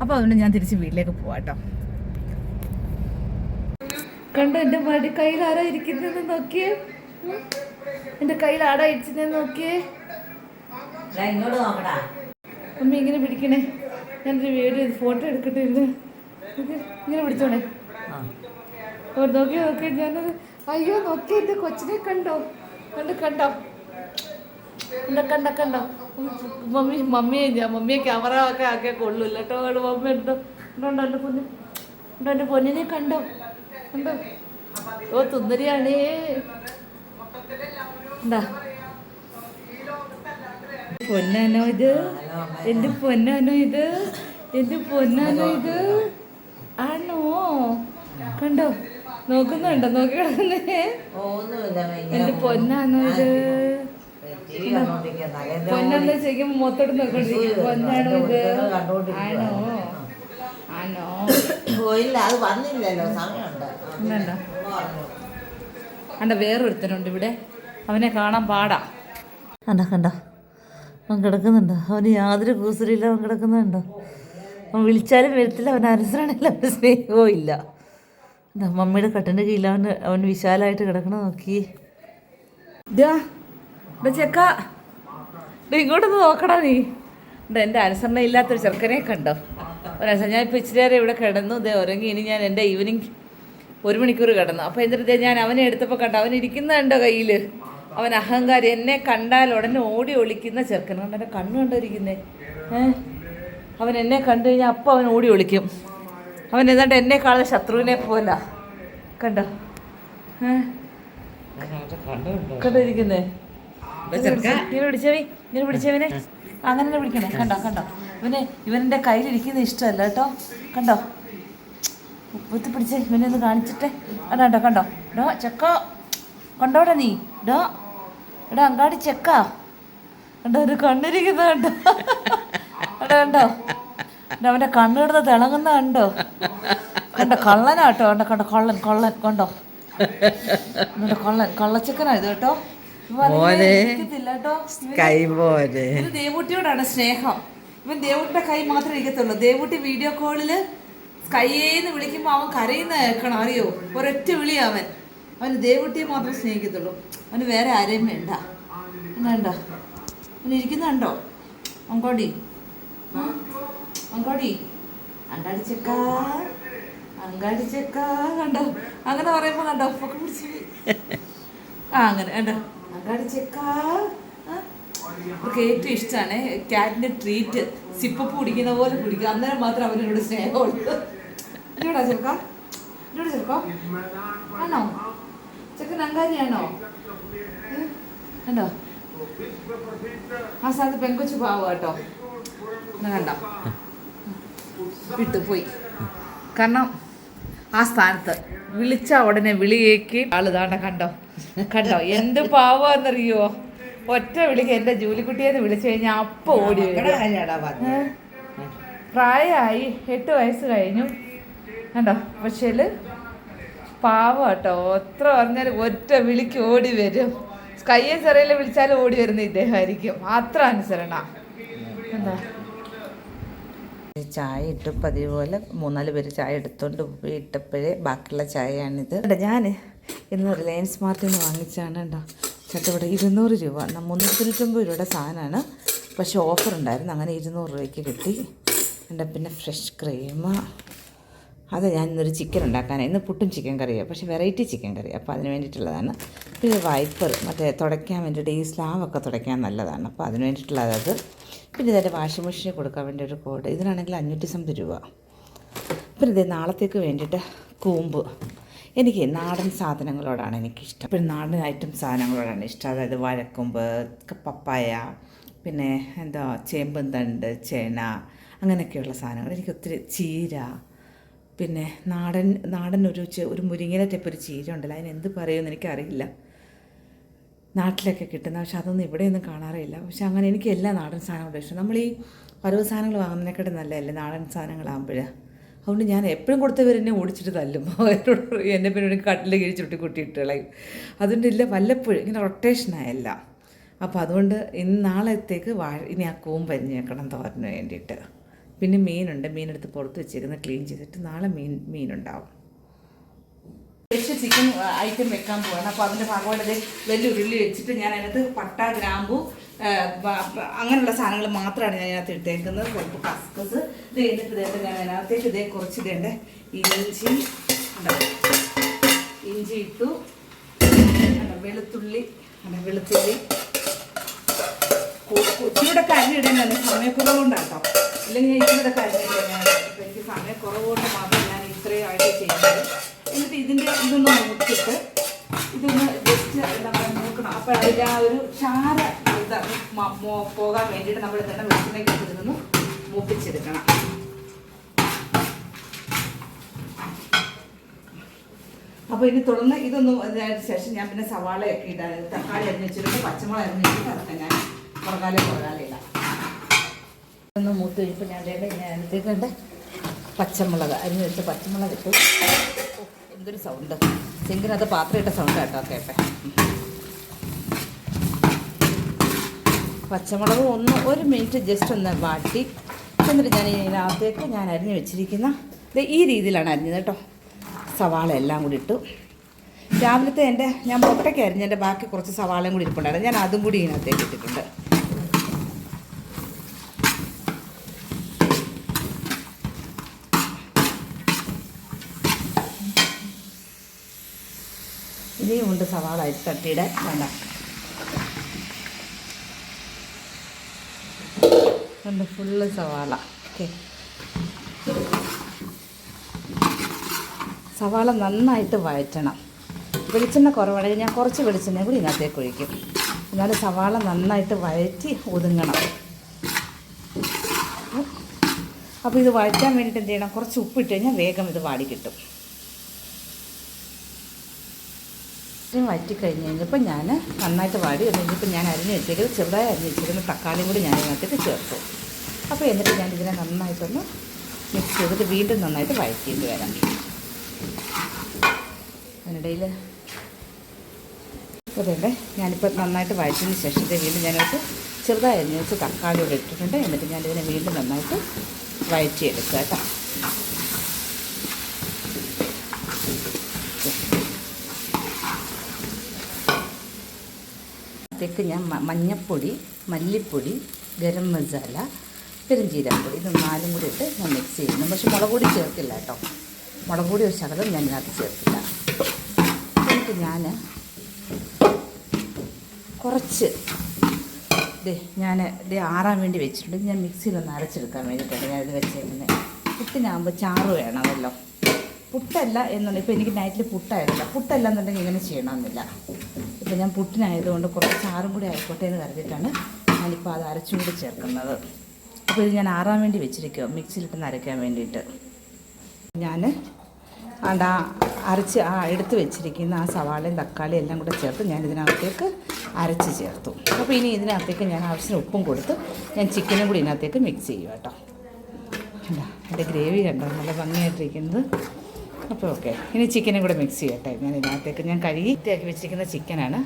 അപ്പോൾ അതുകൊണ്ട് ഞാൻ തിരിച്ച് വീട്ടിലേക്ക് പോവാട്ടോ കണ്ടോ എന്റെ മടി കയ്യിൽ ആരാ ഇരിക്കുന്നതെന്ന് നോക്കിയേ? ഉം. എന്റെ കയ്യിൽ ആടാ ഇരിച്ചതെന്ന് നോക്കിയേ. അമ്മ ഇങ്ങനെ പിടിക്കണേ. ഞാനൊരു വീഡിയോ ഫോട്ടോ എടുക്കട്ടെ ഇരുന്ന്. ഇങ്ങനെ പിടിച്ചോണേ. നോക്കി നോക്കി ഞാനത് അയ്യോ നോക്കി എന്റെ കൊച്ചിനെ കണ്ടോ? കണ്ട് കണ്ടോ? കണ്ട കണ്ട കണ്ടോ? മമ്മി മമ്മിയെ ഞാൻ മമ്മിയെ ക്യാമറ ഒക്കെ ആക്കിയാൽ കൊള്ളൂല്ല കേട്ടോ അവിടെ മമ്മി ഉണ്ടോ ഉണ്ടോ എന്റെ പൊന്നു? ഉണ്ടോ എന്റെ പൊന്നിനെ കണ്ടോ? കണ്ടോ? ഓ തുന്നരിയാണേ എന്താ പൊന്നാനോ ഇത് എന്റെ പൊന്നാനോ ഇത് എന്റെ പൊന്നാനോ ഇത് ആണോ കണ്ടോ നോക്കുന്നുണ്ടോ നോക്കി കിടക്കുന്നേ എന്റെ പൊന്നാണോ ഇത് പൊന്നാന്ന് ചോദിക്കുമ്പോ മൊത്തോട്ട് നോക്കണ്ടിരിക്കും പൊന്നാണോ ഇത് ആണോ ആണോ പോയില്ല അത് വന്നില്ലല്ലോ സമയമുണ്ട്? വേറൊരുത്തനുണ്ട് ഇവിടെ അവനെ കാണാൻ പാടാ. കണ്ടോ കണ്ടോ? അവൻ കിടക്കുന്നുണ്ടോ. അവന് യാതൊരു കൂസലില്ല അവൻ കിടക്കുന്നുണ്ടോ. അവൻ വിളിച്ചാലും വരത്തില്ല അവൻ അനുസരണില്ല അവന് സ്നേഹവും ഇല്ല. എന്താ മമ്മിയുടെ കട്ടിന്റെ കീഴിൽ അവൻ അവൻ വിശാലമായിട്ട് കിടക്കണ നോക്കി. ചെക്ക. ഇങ്ങോട്ടൊന്ന് നോക്കടാ നീ. എന്റെ അനുസരണ ഇല്ലാത്തൊരു ചെറുക്കനെ കണ്ടോ? ഒരനുസരണം ഞാൻ ഇപ്പോൾ ഇച്ചിരി നേരം ഇവിടെ കിടന്നു. ഇതേ ഉറങ്ങി ഇനി ഞാൻ എന്റെ ഈവനിങ് ഒരു മണിക്കൂർ കിടന്നു. അപ്പോൾ എന്നിട്ട് ഞാൻ അവനെ എടുത്തപ്പോൾ കണ്ടോ? അവൻ ഇരിക്കുന്ന കണ്ടോ കയ്യിൽ അവൻ അഹങ്കാരി എന്നെ കണ്ടാൽ ഉടനെ ഓടി ഒളിക്കുന്ന ചെറുക്കൻ. കണ്ട എന്റെ കണ്ണ് കണ്ടിരിക്കുന്നേ? ഏഹ് അവൻ എന്നെ കണ്ടു കഴിഞ്ഞാൽ അപ്പം അവൻ ഓടി ഒളിക്കും. അവൻ ഏതാണ്ട് എന്നെ കാണുന്ന ശത്രുവിനെ പോല. കണ്ടോ? ഏഹ് കണ്ടിരിക്കുന്നേ? ഇങ്ങനെ പിടിച്ചവി ഇങ്ങനെ പിടിച്ചവനെ. അങ്ങനെ തന്നെ പിടിക്കണേ. കണ്ടോ കണ്ടോ? ഇവനെ ഇവനെന്റെ കയ്യിലിരിക്കുന്ന ഇഷ്ടമല്ല കേട്ടോ. കണ്ടോ? ഉപ്പത്തി പിടിച്ചേ ഇവനെ ഒന്ന് കാണിച്ചിട്ടേ. കണ്ടോ കണ്ടോ കണ്ടോ? ഡോ ചക്കോ. കണ്ടോടാ നീ? ഡോ എടാ അങ്ങാടി ചെക്കാ. കണ്ടോ ഒരു കണ്ണിരിക്കുന്ന കണ്ടോ? എടാ കണ്ടോ? എടാ, അവന്റെ കണ്ണിടുന്ന തിളങ്ങുന്ന കണ്ടോ? കണ്ട കള്ളനാട്ടോ കണ്ട കണ്ട കള്ളൻ കൊള്ളൻ കണ്ടോ? കണ്ടോ കള്ളൻ കള്ളച്ചക്കനാ ഇത് കേട്ടോ. ദേവൂട്ടിയോടാണ് സ്നേഹം. ഇവൻ ദേവൂട്ടിയുടെ കൈ മാത്രമേ ഇരിക്കത്തുള്ളൂ. ദേവൂട്ടി വീഡിയോ കോളിൽ കയ്യേന്ന് വിളിക്കുമ്പോ അവൻ കരയുന്ന കേൾക്കണം അറിയോ? ഒരൊറ്റ വിളി അവൻ. അവന് ദേവൂട്ടിയെ മാത്രമേ സ്നേഹിക്കത്തുള്ളൂ. അവന് വേറെ ആരെയും വേണ്ട. കണ്ടോ? അവൻ ഇരിക്കുന്നുണ്ടോ അങ്കോടി? അങ്കോടി അങ്കാടിച്ചക്ക. അങ്കാടിച്ചക്ക. കണ്ടോ? അങ്ങനെ പറയുമ്പോ കണ്ടോ? പൊക്കെ പിടിച്ച് ആ അങ്ങനെ. കണ്ടോ? അങ്കാടിച്ചക്ക? അവർക്ക് ഏറ്റവും ഇഷ്ടമാണ് കാറ്റിന്റെ ട്രീറ്റ്. സിപ്പപ്പ് കുടിക്കുന്ന പോലെ കുടിക്കുക. അന്നേരം മാത്രം അവനോട് സ്നേഹമുള്ളൂ. എന്നോടാ ചെറുക്ക എന്നോട് ചെറുക്കോ ആണോ? ചെക്കൻ അങ്കാരിയാണോ? കണ്ടോ? ആ സ്ഥലത്ത് പെങ്കൊച്ചു പാവ കേട്ടോ. കണ്ടോ. വിട്ടുപോയി കാരണം ആ സ്ഥാനത്ത് വിളിച്ച ഉടനെ വിളിയേക്ക് ആൾ താണ്ട കണ്ടോ. കണ്ടോ? എന്ത് പാവാന്നറിയോ ഒറ്റ വിളിക്ക് എന്റെ ജൂലിക്കുട്ടിയെന്ന് വിളിച്ചു കഴിഞ്ഞാൽ അപ്പോൾ ഓടി? പ്രായമായി എട്ട് വയസ്സ് കഴിഞ്ഞു. കണ്ടോ? പക്ഷേൽ പാവം കേട്ടോ. എത്ര പറഞ്ഞാലും ഒറ്റ വിളിക്ക് ഓടി വരും. കയ്യെ ചെറിയ വിളിച്ചാലും ഓടി വരുന്ന ഇദ്ദേഹമായിരിക്കും. അത്ര അനുസരണ. എന്താ? ചായ ഇട്ട് പതിവ് പോലെ മൂന്നാൽ പേര് ചായ എടുത്തോണ്ട് പോയി ഇട്ടപ്പോഴേ ബാക്കിയുള്ള ചായയാണിത്. ഞാൻ ഇന്ന് റിലയൻസ് മാർട്ടിൽ നിന്ന് വാങ്ങിച്ചാണ് കേട്ടോ. ചേട്ടാ ഇവിടെ ഇരുന്നൂറ് രൂപ. മുന്നൂറ്റി തൊണ്ണൂറ്റൊമ്പത് രൂപയുടെ സാധനമാണ്. പക്ഷേ ഓഫർ ഉണ്ടായിരുന്നു. അങ്ങനെ ഇരുന്നൂറ് രൂപയ്ക്ക് കിട്ടി. എന്റെ പിന്നെ ഫ്രഷ് ക്രീം അത് ഞാൻ ഇന്നൊരു ചിക്കൻ ഉണ്ടാക്കാനാണ് ഇന്ന് പുട്ടും ചിക്കൻ കറിയാണ് പക്ഷേ വെറൈറ്റി ചിക്കൻ കറി അപ്പോൾ അതിന് വേണ്ടിയിട്ടുള്ളതാണ്. പിന്നെ വൈപ്പർ മറ്റേ തുടയ്ക്കാൻ വേണ്ടിയിട്ട് ഈ സ്ലാവൊക്കെ തുടയ്ക്കാൻ നല്ലതാണ്. അപ്പോൾ അതിന് വേണ്ടിയിട്ടുള്ള അത് പിന്നെ ഇതിന്റെ വാഷിംഗ് മെഷീനിൽ കൊടുക്കാൻ വേണ്ടി ഒരു കോഡ്. ഇതിനാണെങ്കിൽ അഞ്ഞൂറ്റി സംത് രൂപ. പിന്നെ ഇത് നാളത്തേക്ക് വേണ്ടിയിട്ട് കൂമ്പ്. എനിക്ക് നാടൻ സാധനങ്ങളോടാണ് എനിക്കിഷ്ടം. പിന്നെ നാടൻ ഐറ്റം സാധനങ്ങളോടാണ് ഇഷ്ടം. അതായത് വഴക്കുമ്പ് പപ്പായ പിന്നെ എന്താ ചേമ്പൻ തണ്ട് ചേന അങ്ങനെയൊക്കെയുള്ള സാധനങ്ങൾ. എനിക്ക് ഒത്തിരി ചീര പിന്നെ നാടൻ നാടൻ ഒരു ഒരു മുരിങ്ങയുടെ ടൈപ്പ് ഒരു ചീര ഉണ്ടല്ലോ. അതിന് എന്ത് പറയുമെന്ന് എനിക്കറിയില്ല. നാട്ടിലൊക്കെ കിട്ടുന്ന പക്ഷെ അതൊന്നും ഇവിടെയൊന്നും കാണാറില്ല പക്ഷെ അങ്ങനെ എനിക്ക് എല്ലാ നാടൻ സാധനങ്ങളും ഇഷ്ടം. നമ്മൾ ഈ പരവ് സാധനങ്ങൾ വാങ്ങുന്നതിനെക്കാട്ടും നല്ലതല്ലേ നാടൻ സാധനങ്ങളാകുമ്പോൾ അതുകൊണ്ട് ഞാൻ എപ്പോഴും കൊടുത്തവർ എന്നെ ഓടിച്ചിട്ട് തല്ലും. അവരോട് എന്നെ പിന്നെ കട്ടിൽ കിഴി ചുട്ടി കുട്ടിയിട്ട് കളയും അതുകൊണ്ട് ഇല്ല വല്ലപ്പോഴും ഇങ്ങനെ റൊട്ടേഷനായല്ല അപ്പോൾ അതുകൊണ്ട് ഇന്ന് നാളത്തേക്ക് വാഴ ഇനി ആ കൂമ്പ് വെക്കണം തോരന് വേണ്ടിയിട്ട്. പിന്നെ മീനുണ്ട്. മീനെടുത്ത് പുറത്ത് വെച്ചേക്കുന്ന ക്ലീൻ ചെയ്തിട്ട് നാളെ മീൻ മീനുണ്ടാവും. വെച്ച് ചിക്കൻ ഐറ്റം വെക്കാൻ പോവാണ്. അപ്പോൾ അതിന്റെ ഭാഗമായിട്ട് വലിയ ഉരുളി വെച്ചിട്ട് ഞാൻ അതിനകത്ത് പട്ട ഗ്രാമ്പു അങ്ങനെയുള്ള സാധനങ്ങൾ മാത്രമാണ് ഞാൻ അതിനകത്ത് ഇട്ടേക്കുന്നത്. കുറച്ച് കസ്കസ്. ഇത് കഴിഞ്ഞിട്ട് ഇതായിട്ട് ഞാൻ അതിനകത്തേക്ക് ഇതേ കുറച്ച് ഇതേണ്ട ഇഞ്ചി ഇഞ്ചി ഇട്ടു. വെളുത്തുള്ളി വെളുത്തുള്ളി. ഇച്ചിരിയുടെ കരിയിടുന്നതാണ് സമയക്കുറവ് കൊണ്ടാണ് കേട്ടോ അല്ലെങ്കിൽ കരി കരിയിടുന്നതാണ് എനിക്ക് സമയക്കുറവ് കൊണ്ട് മാത്രം ഞാൻ ഇത്രയും ആയിട്ട് ചെയ്യുന്നത്. എന്നിട്ട് ഇതിന്റെ ഇതൊന്ന് മൂത്തിട്ട് ഇതൊന്ന് ജസ്റ്റ് എന്താ പറയുക നോക്കണം അപ്പോൾ അതിന്റെ ആ ഒരു ചാര ഇത് പോകാൻ വേണ്ടിയിട്ട് നമ്മൾ തന്നെ വെളിച്ചെണ്ണയ്ക്ക് ഇതൊന്ന് മൂപ്പിച്ചെടുക്കണം. അപ്പോൾ ഇനി തുടർന്ന് ഇതൊന്നും അതിന് ശേഷം ഞാൻ പിന്നെ സവാളയൊക്കെ ഇടാൻ തക്കാളി അരിഞ്ഞ് വെച്ചിട്ട് പച്ചമുളക് അരിഞ്ഞ് വെച്ചിട്ട് അതൊക്കെ ഞാൻ പുറകാലെ പുറകാലെ ഇടാം. ഒന്ന് മൂത്ത് കഴിഞ്ഞപ്പോൾ ഞാൻ ഇടേണ്ട ഞാൻ അതിനകത്തേക്ക് പച്ചമുളക് അരിഞ്ഞ് വെച്ച പച്ചമുളക് ഇട്ടു. എന്തൊരു സൗണ്ട് സിങ്കിനകത്ത് പാത്രം ഇട്ട സൗണ്ട് കേട്ടോ കേട്ടെ. പച്ചമുളക് ഒന്ന് ഒരു മിനിറ്റ് ജസ്റ്റ് ഒന്ന് വാട്ടി. എന്നിട്ട് ഞാൻ ഇതിനകത്തേക്ക് ഞാൻ അരിഞ്ഞു വെച്ചിരിക്കുന്ന ഈ രീതിയിലാണ് അരിഞ്ഞത് കേട്ടോ. സവാള എല്ലാം കൂടി ഇട്ടു. രാവിലത്തെ എന്റെ ഞാൻ മുട്ടയ്ക്ക് അരിഞ്ഞതിന്റെ ബാക്കി കുറച്ച് സവാളയും കൂടി ഇരിപ്പുണ്ടായിരുന്നു. ഞാൻ അതും കൂടി ഇതിനകത്തേക്ക് ഇട്ടിട്ടുണ്ട്. ഉണ്ട് സവാള അരി തട്ടിയുടെ വേണ്ട. കണ്ട് ഫുള്ള് സവാള. ഓക്കെ. സവാള നന്നായിട്ട് വഴറ്റണം. വെളിച്ചെണ്ണ കുറവാണെങ്കിൽ ഞാൻ കുറച്ച് വെളിച്ചെണ്ണ കൂടി ഇതിനകത്തേക്ക് ഒഴിക്കും. എന്നാലും സവാള നന്നായിട്ട് വഴറ്റി ഒതുങ്ങണം. അപ്പോൾ ഇത് വഴറ്റാൻ വേണ്ടിയിട്ട് എന്ത് ചെയ്യണം? കുറച്ച് ഉപ്പിട്ട് കഴിഞ്ഞാൽ വേഗം ഇത് വാടി കിട്ടും. ഇത്രയും വറ്റി കഴിഞ്ഞ് കഴിഞ്ഞപ്പോൾ ഞാൻ നന്നായിട്ട് വാടി കഴിഞ്ഞപ്പോൾ ഞാൻ അരിഞ്ഞ് വെച്ചേക്കുന്നത് ചെറുതായി അരിഞ്ഞ് വെച്ചേക്കുന്ന തക്കാളിയും കൂടി ഞാൻ ഇതിനകത്തേക്ക് ചേർത്തു. അപ്പോൾ എന്നിട്ട് ഞാൻ ഇതിനെ നന്നായിട്ടൊന്ന് മിക്സ് ചെയ്തിട്ട് വീണ്ടും നന്നായിട്ട് വഴറ്റിയിട്ട് വരാം. അതിനിടയിൽ അതല്ലേ ഞാനിപ്പോൾ നന്നായിട്ട് വഴറ്റിയതിന് ശേഷം വീണ്ടും ഞാനത് ചെറുതായി അരിഞ്ഞ് വെച്ച് തക്കാളി കൂടെ ഇട്ടിട്ടുണ്ട്. എന്നിട്ട് ഞാനിതിനെ വീണ്ടും നന്നായിട്ട് വഴറ്റിയെടുക്കുക കേട്ടോ. അതിലേക്ക് ഞാൻ മഞ്ഞൾപ്പൊടി മല്ലിപ്പൊടി ഗരം മസാല പെരുംജീരകപ്പൊടി ഇത് നാലും കൂടി ഇട്ട് ഞാൻ മിക്സ് ചെയ്യുന്നു. പക്ഷെ മുളക് പൊടി ചേർക്കില്ല കേട്ടോ. മുളക് പൊടി ഒരു ശകലം ഞാൻ ഇതിനകത്ത് ചേർക്കില്ല. എന്നിട്ട് ഞാൻ കുറച്ച് ദേ ഞാൻ ഇത് ആറാൻ വേണ്ടി വെച്ചിട്ടുണ്ട്. ഞാൻ മിക്സിയിൽ മിക്സിയിലൊന്ന് അരച്ചെടുക്കാൻ വേണ്ടിയിട്ടാണ് ഞാനിത് വെച്ചേക്കുന്നത് പുട്ടിനാകുമ്പോൾ ചാറ് വേണമല്ലോ. പുട്ടല്ല എന്നുണ്ടെങ്കിൽ ഇപ്പോൾ എനിക്ക് നൈറ്റിൽ പുട്ടായിരുന്നില്ല പുട്ടല്ല എന്നുണ്ടെങ്കിൽ ഇങ്ങനെ ചെയ്യണമെന്നില്ല. ഇപ്പോൾ ഞാൻ പുട്ടിനായതുകൊണ്ട് കുറച്ച് ചാറും കൂടി ആയിക്കോട്ടെ എന്ന് കരുതിയിട്ടാണ് ഞാനിപ്പോൾ അത് അരച്ചും കൂടി ചേർക്കുന്നത്. അപ്പോൾ ഇത് ഞാൻ ആറാൻ വേണ്ടി വെച്ചിരിക്കുക മിക്സിയിലിട്ട് അരയ്ക്കാൻ വേണ്ടിയിട്ട്. ഞാൻ ആണ്ട് ആ അരച്ച് ആ എടുത്ത് വെച്ചിരിക്കുന്ന ആ സവാളയും തക്കാളിയും എല്ലാം കൂടെ ചേർത്ത് ഞാൻ ഇതിനകത്തേക്ക് അരച്ച് ചേർത്തു. അപ്പോൾ ഇനി ഇതിനകത്തേക്ക് ഞാൻ ആവശ്യത്തിന് ഉപ്പും കൊടുത്ത് ഞാൻ ചിക്കനും കൂടി ഇതിനകത്തേക്ക് മിക്സ് ചെയ്യും കേട്ടോ എന്റെ ഗ്രേവി കണ്ടോ? നല്ല ഭംഗിയായിട്ടിരിക്കുന്നത്. അപ്പോൾ ഓക്കെ. ഇനി ചിക്കനും കൂടെ മിക്സ് ചെയ്യട്ടെ. ഞാൻ ഇതിനകത്തേക്ക് ഞാൻ കഴുകി വൃത്തിയാക്കി വെച്ചിരിക്കുന്ന ചിക്കനാണ്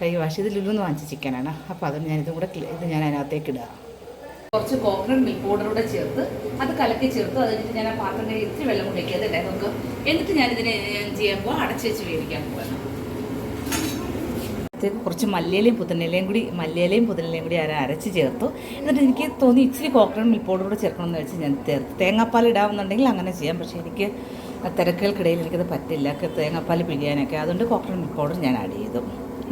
കൈ വാഷ് ഇത് ലുലുന്ന് വാങ്ങിച്ച ചിക്കനാണ് അപ്പോൾ അതും ഞാൻ ഇതും കൂടെ ഇത് ഞാൻ അതിനകത്തേക്ക് ഇടുക കുറച്ച് കോക്കനട്ട് മിൽക്ക് പൗഡർ കൂടെ ചേർത്ത് അത് കലക്കി ചേർത്ത് അത് കഴിഞ്ഞിട്ട് ഞാൻ ആ പാത്രം ഇത്തിരി വെള്ളം കൂടി വയ്ക്കാതെ നമുക്ക് എന്നിട്ട് ഞാൻ ചെയ്യുമ്പോൾ അടച്ച് വെച്ച് വേവിക്കാൻ പോകണം അതിലേക്ക് കുറച്ച് മല്ലിയിലയും പുതിനയിലയും കൂടി മല്ലിയിലയും പുതിനയിലയും കൂടി ഞാൻ അരച്ച് ചേർത്തു. എന്നിട്ട് എനിക്ക് തോന്നി ഇച്ചിരി കോക്കനട്ട് മിൽക്ക് പൗഡർ കൂടെ ചേർക്കണമെന്ന് വെച്ച് ഞാൻ ചേർത്ത് തേങ്ങാപ്പാൽ ഇടാമെന്നുണ്ടെങ്കിൽ അങ്ങനെ ചെയ്യാം. പക്ഷേ എനിക്ക് ആ തിരക്കുകൾക്കിടയിൽ എനിക്കത് പറ്റില്ല. തേങ്ങാപ്പാൽ പിഴിയാനൊക്കെ. അതുകൊണ്ട് കോക്കനട്ട് പൗഡർ ഞാൻ ആഡ് ചെയ്തു.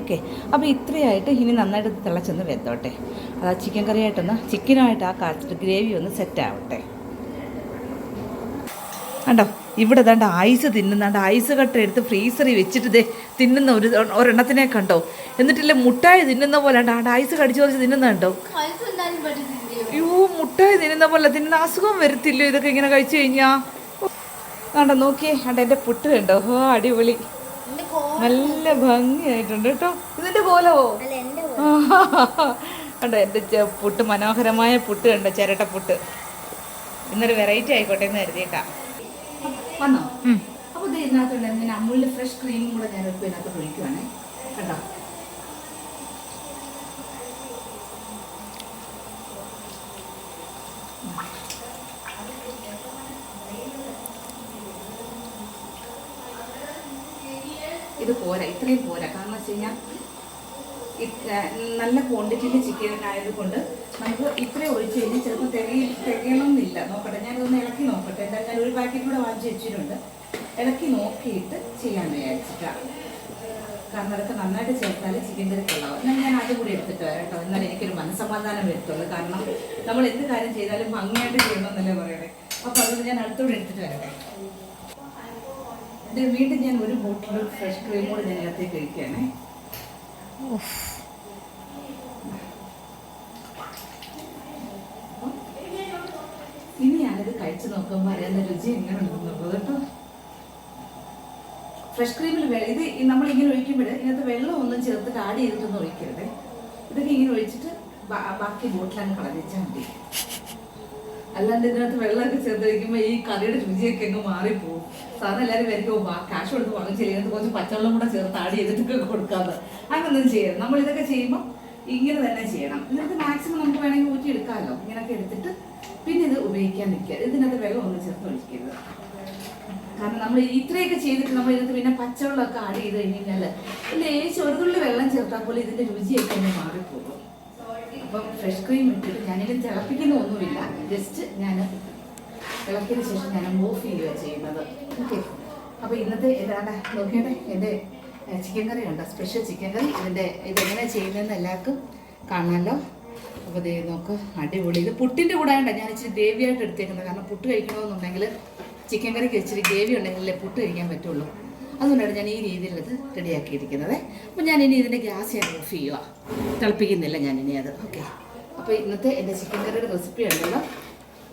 ഓക്കെ അപ്പോൾ ഇത്രയായിട്ട് ഇനി നന്നായിട്ട് തിളച്ചൊന്ന് വെന്തോട്ടെ. അത് ആ ചിക്കൻ കറിയായിട്ടൊന്ന് ചിക്കനായിട്ട് ആ കാച്ചിട്ട് ഗ്രേവി ഒന്ന് സെറ്റ് ആവട്ടെ. കണ്ടോ? ഇവിടെ ദാണ്ട് ഐസ് തിന്നുന്നാണ്ട്. ഐസ് കട്ട എടുത്ത് ഫ്രീസറിൽ വെച്ചിട്ട് ദേ തിന്നുന്ന ഒരു ഒരെണ്ണത്തിനെ കണ്ടോ? എന്നിട്ടില്ലേ മുട്ടായി തിന്നുന്ന പോലെ ആണ്ട് ഐസ് കടിച്ചു കുറച്ച് തിന്നുന്ന കണ്ടോ? അയ്യോ മുട്ടായി തിന്നുന്ന പോലെ തിന്നുന്ന അസുഖം വരത്തില്ലോ ഇതൊക്കെ ഇങ്ങനെ കഴിച്ചു കഴിഞ്ഞാ? കണ്ടോ നോക്കിയേ കണ്ടോ എന്റെ പുട്ട് കണ്ടോ? ഓ അടിപൊളി. നല്ല ഭംഗിയായിട്ടുണ്ട് കേട്ടോ. ഇതിന്റെ പോലവോ കണ്ടോ എന്റെ പുട്ട് മനോഹരമായ പുട്ട് കണ്ടോ ചിരട്ട പുട്ട്. ഇന്നൊരു വെറൈറ്റി ആയിക്കോട്ടെ എന്ന് കരുതിയേക്കാം. വന്നോ? അപ്പോൾ ഇത് ഇതിനകത്തുണ്ട് ഞാൻ അമൂലിന്റെ ഫ്രഷ് ക്രീമും കൂടെ ഞാൻ ഇപ്പോൾ ഇതിനകത്ത് ഒഴിക്കുവാണേ. കണ്ടോ ഇത് പോരാ ഇത്രയും പോരാ. കാരണം വെച്ച് കഴിഞ്ഞാൽ നല്ല ക്വാണ്ടിറ്റിയിൽ ചിക്കൻ ആയതുകൊണ്ട് നമുക്ക് ഇത്രയും ഒഴിച്ച് കഴിഞ്ഞാൽ ചിലപ്പോൾ തികയി തികയണമെന്നില്ല നോക്കട്ടെ ഞാനിതൊന്ന് ഇളക്കി നോക്കട്ടെ. എന്താ ഞാൻ ഒരു പാക്കറ്റ് കൂടെ വാങ്ങിച്ച് വെച്ചിട്ടുണ്ട്. ഇളക്കി നോക്കിയിട്ട് ചെയ്യാൻ വിചാരിച്ചിട്ടാണ് കാരണം അതൊക്കെ നന്നായിട്ട് ചേർത്താൽ ചിക്കൻ കറി കൊള്ളാവും. എന്നാൽ ഞാൻ അത് കൂടി എടുത്തിട്ട് വരാം കേട്ടോ. എന്നാൽ എനിക്കൊരു മനസ്സമാധാനം വരത്തുള്ളൂ. കാരണം നമ്മൾ എന്ത് കാര്യം ചെയ്താലും ഭംഗിയായിട്ട് ചെയ്യണമെന്നല്ലേ പറയണേ. അപ്പോൾ അതുകൊണ്ട് ഞാൻ അടുത്തൂടെ എടുത്തിട്ട് വരട്ടെ ഇത് വീണ്ടും ഞാൻ ഒരു ബോട്ടിൽ ഫ്രഷ് ക്രീം കൂടെ ഞാൻ ഇതിനകത്തേക്ക് കഴിക്കുകയാണേ. ഇനി ഞാനിത് കഴിച്ചു നോക്കുമ്പോൾ അറിയാവുന്ന രുചി എങ്ങനെ ഉണ്ടെന്നുള്ളത് കേട്ടോ. ഫ്രഷ് ക്രീമിൽ ഇത് നമ്മൾ ഇങ്ങനെ ഒഴിക്കുമ്പോൾ ഇതിനകത്ത് വെള്ളം ഒന്നും ചേർത്തിട്ട് ആഡ് ചെയ്തിട്ടൊന്നും ഒഴിക്കരുത്. ഇതൊക്കെ ഇങ്ങനെ ഒഴിച്ചിട്ട് ബാക്കി ബോട്ടിലങ്ങ് കളഞ്ഞാൽ മതി. അല്ലാണ്ട് ഇതിനകത്ത് വെള്ളമൊക്കെ ചേർത്ത് വയ്ക്കുമ്പോൾ ഈ കറിയുടെ രുചിയൊക്കെ അങ്ങ് മാറിപ്പോവും. സാധാരണ എല്ലാവരും വരുമ്പോൾ കാശ് കൊടുത്ത് വാങ്ങിച്ചില്ല ഇതിനകത്ത് കുറച്ച് പച്ചവെള്ളം കൂടെ ചേർത്ത് ആഡ് ചെയ്തിട്ടൊക്കെ കൊടുക്കാതെ അങ്ങനൊന്നും ചെയ്യരുത്. നമ്മൾ ഇതൊക്കെ ചെയ്യുമ്പോൾ ഇങ്ങനെ തന്നെ ചെയ്യണം. ഇതിനകത്ത് മാക്സിമം നമുക്ക് വേണമെങ്കിൽ ഊറ്റി എടുക്കാമല്ലോ. ഇങ്ങനെയൊക്കെ എടുത്തിട്ട് പിന്നെ ഇത് ഉപയോഗിക്കാൻ നിൽക്കുക. ഇതിനകത്ത് വെള്ളം ഒന്ന് ചേർത്ത് ഒഴിക്കരുത്. കാരണം നമ്മൾ ഇത്രയൊക്കെ ചെയ്തിട്ട് നമ്മൾ ഇതിനകത്ത് പിന്നെ പച്ചവെള്ളമൊക്കെ ആഡ് ചെയ്ത് കഴിഞ്ഞാൽ ലേശം ഒരു തുള്ളി വെള്ളം ചേർത്താൽ പോലും ഇതിന്റെ രുചിയൊക്കെ ഒന്ന് മാറിപ്പോകും. അപ്പം ഫ്രഷ് ക്രീം ഇട്ടിട്ട് ഞാനിത് തിളപ്പിക്കുന്ന ഒന്നുമില്ല. ജസ്റ്റ് ഞാൻ ഇളക്കിയതിന് ശേഷം ഞാൻ മൂവ് ചെയ്യുക ചെയ്യുന്നത്. ഓക്കെ അപ്പോൾ ഇന്നത്തെ ഏതാണ്ട് നോക്കിയുടെ എന്റെ ചിക്കൻ കറി ഉണ്ട് സ്പെഷ്യൽ ചിക്കൻ കറി ഇതിന്റെ ഇതെങ്ങനെ ചെയ്യുന്നതെന്ന് എല്ലാവർക്കും കാണാമല്ലോ. അപ്പോൾ ദേ നോക്ക് അടിപൊളി. ഇത് പുട്ടിന്റെ കൂടെ ആയതുകൊണ്ട് ഞാൻ ഇച്ചിരി ഗ്രേവിയായിട്ട് എടുത്തേക്കുന്നത്. കാരണം പുട്ട് കഴിക്കണമെന്നുണ്ടെങ്കിൽ ചിക്കൻ കറിക്ക് ഇച്ചിരി ഗ്രേവി ഉണ്ടെങ്കിലേ പുട്ട് കഴിക്കാൻ പറ്റുള്ളൂ. അതുകൊണ്ടാണ് ഞാൻ ഈ രീതിയിൽ ഇത് റെഡിയാക്കിയിരിക്കുന്നത്. അപ്പോൾ ഞാൻ ഇനി ഇതിന്റെ ഗ്യാസ് ഞാൻ ഓഫ് ചെയ്യുക തിളപ്പിക്കുന്നില്ല ഞാൻ ഇനി അത്. ഓക്കെ. അപ്പോൾ ഇന്നത്തെ എന്റെ ചിക്കൻ കറിയുടെ റെസിപ്പി ഉണ്ടല്ലോ.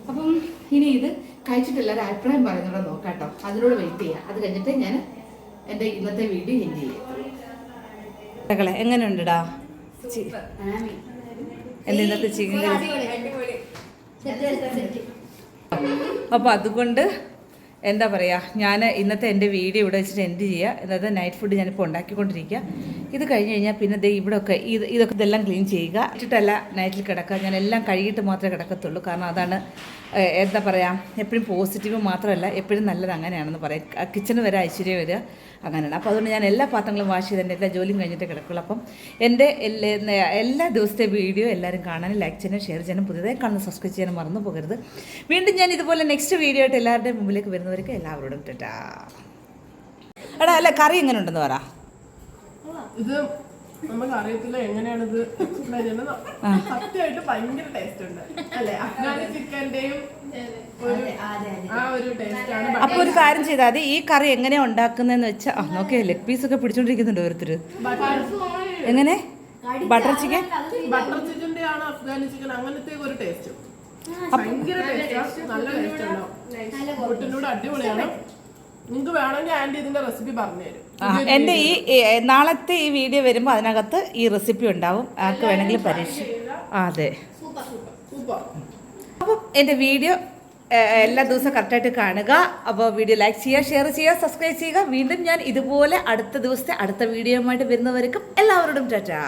അപ്പം ഇനി ഇത് കഴിച്ചിട്ടില്ല ഒരു അഭിപ്രായം പറയുന്നുണ്ടോ നോക്കാം കേട്ടോ അതിനോട് വെയിറ്റ് ചെയ്യാം. അത് കഴിഞ്ഞിട്ട് ഞാൻ എന്റെ ഇന്നത്തെ വീഡിയോ എൻഡ് ചെയ്യാം. എങ്ങനെയുണ്ടടാ? എന്റെ ഇന്നത്തെ ചിക്കൻ അപ്പോൾ അതുകൊണ്ട് എന്താ പറയാ ഞാൻ ഇന്നത്തെ എന്റെ വീഡിയോ ഇവിടെ വെച്ചിട്ട് എൻഡ് ചെയ്യുക. അതായത് നൈറ്റ് ഫുഡ് ഞാനിപ്പോൾ ഉണ്ടാക്കിക്കൊണ്ടിരിക്കുക. ഇത് കഴിഞ്ഞ് കഴിഞ്ഞാൽ പിന്നെ ദേ ഇവിടെയൊക്കെ ഇത് ഇതൊക്കെ ഇതെല്ലാം ക്ലീൻ ചെയ്യുക. ഇട്ടിട്ടല്ല നൈറ്റിൽ കിടക്കുക. ഞാൻ എല്ലാം കഴുകിയിട്ട് മാത്രമേ കിടക്കത്തുള്ളൂ. കാരണം അതാണ് എന്താ പറയുക എപ്പോഴും പോസിറ്റീവ് മാത്രമല്ല എപ്പോഴും നല്ലത് അങ്ങനെയാണെന്ന് പറയാം. കിച്ചൺ വരെ ഐശ്വര്യം വരിക അങ്ങനെയാണ്. അപ്പോൾ അതുകൊണ്ട് ഞാൻ എല്ലാ പാത്രങ്ങളും വാഷ് ചെയ്ത് എല്ലാ ജോലിയും കഴിഞ്ഞിട്ട് കിടക്കുള്ളൂ. അപ്പം എന്റെ എല്ലാ എല്ലാ ദിവസത്തെ വീഡിയോ എല്ലാവരും കാണാനും ലൈക്ക് ചെയ്യാനും ഷെയർ ചെയ്യാനും പുതിയതായി കാണുന്ന സബ്സ്ക്രൈബ് ചെയ്യാനും മറന്നു പോകരുത്. വീണ്ടും ഞാൻ ഇതുപോലെ നെക്സ്റ്റ് വീഡിയോ ആയിട്ട് എല്ലാവരുടെയും മുമ്പിലേക്ക് വരുന്നവർക്ക് എല്ലാവരോടും ടാ എടാ അല്ല കറി എങ്ങനെ ഉണ്ടെന്ന് പറ. ഇത് നമുക്ക് അറിയത്തില്ല എങ്ങനെയാണ് ഇത് explain ചെയ്യുന്നത്. സത്യമായിട്ട് ഭയങ്കര ടേസ്റ്റ് ഉണ്ട് അല്ലെ? അഫ്ഗാനി ചിക്കന്റെയും അപ്പൊ ആ ഒരു ടേസ്റ്റ് അപ്പോൾ ഒരു കാര്യം ചെയ്താൽ മതി ഈ കറി എങ്ങനെയാ ഉണ്ടാക്കുന്നതെന്ന് വെച്ചാ ആ ലെഗ് പീസ് ഒക്കെ പിടിച്ചോണ്ടിരിക്കുന്നുണ്ട് ഓരോരുത്തര്. എങ്ങനെ? Butter chicken? ബട്ടർ ചിക്കന്റെ ആണ് അഫ്ഗാനി ചിക്കൻ. അങ്ങനത്തെ ഒരു ടേസ്റ്റ് ഭയങ്കര ടേസ്റ്റ് നല്ല ടേസ്റ്റ് ഉണ്ടാവും അടിപൊളിയാണ്. നിങ്ങൾക്ക് വേണമെങ്കിൽ ആന്റി ഇതിന്റെ റെസിപ്പി പറഞ്ഞുതരും. എന്റെ ഈ നാളത്തെ ഈ വീഡിയോ വരുമ്പോൾ അതിനകത്ത് ഈ റെസിപ്പി ഉണ്ടാവും. ആർക്ക് വേണമെങ്കിൽ പരീക്ഷ അതെ. അപ്പം എന്റെ വീഡിയോ എല്ലാ ദിവസവും കറക്റ്റായിട്ട് കാണുക. അപ്പോൾ വീഡിയോ ലൈക്ക് ചെയ്യുക ഷെയർ ചെയ്യുക സബ്സ്ക്രൈബ് ചെയ്യുക. വീണ്ടും ഞാൻ ഇതുപോലെ അടുത്ത ദിവസത്തെ അടുത്ത വീഡിയോയുമായിട്ട് വരുന്നവർക്കും എല്ലാവരോടും ടാറ്റാ.